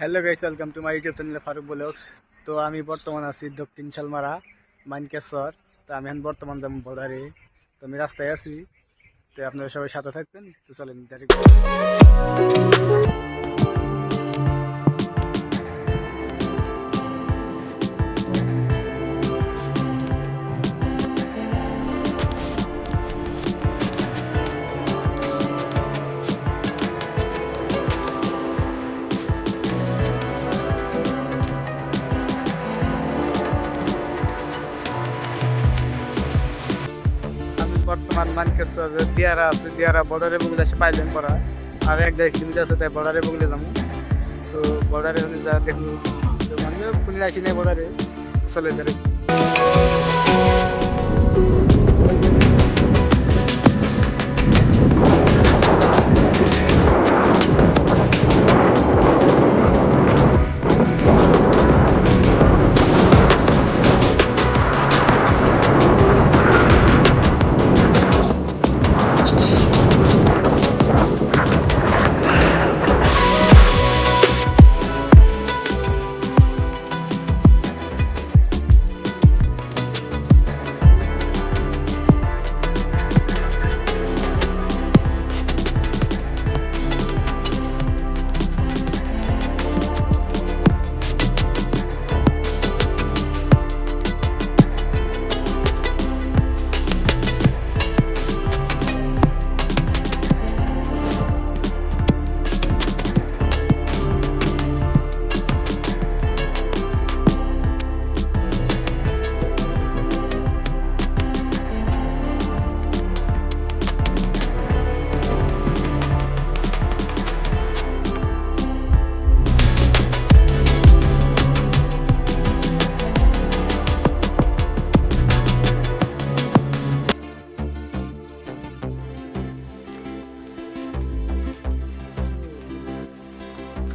Hello guys welcome to my YouTube channel Farooq blogs তো আমি বর্তমান আছি দক্ষিণ শালমারা মাইনকেশ্বর তো আমি এখন বর্তমান যেমন বর্ডারে তো আমি রাস্তায় আছি। তো আপনারা সবাই সাথে থাকবেন। তো চলেন ডাইরেক্ট বর্তমান মানকেশ্বর দিয়ারা আছে, দিয়ারা বর্ডারে বগলে এসে পাইলেন পড়া। আর এক দেড় কিলোমিটার আছে, তাই বর্ডারে বগলে যাব। তো বর্ডারে যা দেখব। তো মানে কোনো আসি নাই বর্ডারে চলে ডাইরেক্ট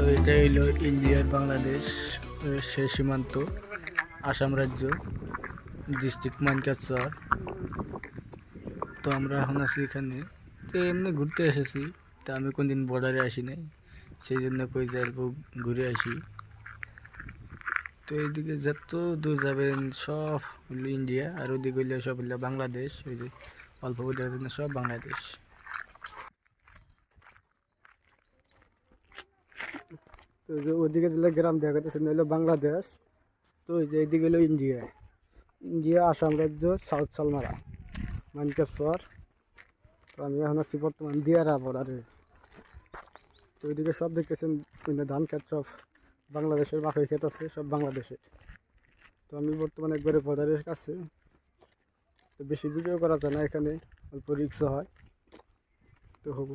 তো এটা হইল ইন্ডিয়ার বাংলাদেশ সে সীমান্ত, আসাম রাজ্য, ডিস্ট্রিক্ট মানকাচর। তো আমরা এখন আছি এখানে। তো এমনি ঘুরতে এসেছি, তা আমি কোনদিন বর্ডারে আসি নাই সেই জন্য কই যে অল্প ঘুরে আসি। তো এইদিকে যত দূর যাবেন সব ইন্ডিয়া, আর ওদিকে হইলে সব বাংলাদেশ, ওই যে অল্প জন্য সব বাংলাদেশ। যে ওদিকে যে গ্রাম দেখা যাচ্ছে হলো বাংলাদেশ। তো ওই যে এদিকে হলো ইন্ডিয়া। ইন্ডিয়া, আসাম রাজ্য, সাউথ সালমারা, মানকেশ্বর। তো আমি এখন আছি বর্তমান দিয়ারা বর্ডারে। তো ওইদিকে সব দেখতেছেন ধান খেত সব বাংলাদেশের মাথায় ক্ষেত আছে, সব বাংলাদেশের। তো আমি বর্তমানে একবারে বর্ডারের কাছে। তো বেশি ভিডিও করা যায় না, এখানে অল্প রিক্সা হয়। তো হব।